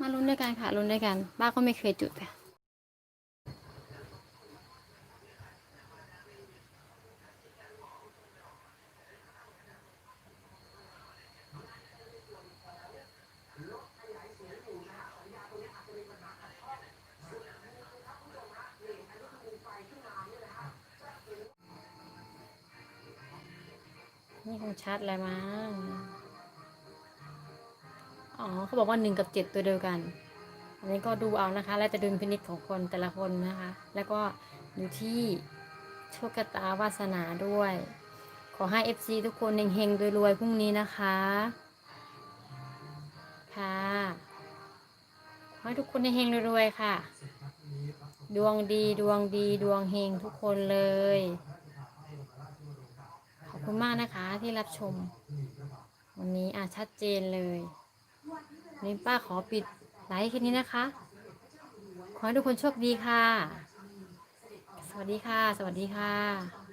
มาลุ้นด้วยกันค่ะลุ้นด้วยกัน บ้าก็ไม่เคยจุดแต่ นี่คงชัดแล้วมั้งอ๋อเขาบอกว่าหนึ่งกับเจ็ดตัวเดียวกัน อันนี้ก็ดูเอานะคะ แล้วแต่ดุลพินิจของคนแต่ละคนนะคะ แล้วก็อยู่ที่โชคชะตาวาสนาด้วย ขอให้ FC ทุกคนเฮงๆรวยๆพรุ่งนี้นะคะ ค่ะขอให้ทุกคนเฮงๆรวยๆค่ะ ดวงดีดวงดีดวงเฮงทุกคนเลย อบคุณมากนะคะที่รับชม วันนี้อะชัดเจนเลยนี่ป้าขอปิดไลฟ์แค่นี้นะคะ ขอให้ทุกคนโชคดีค่ะ สวัสดีค่ะ สวัสดีค่ะ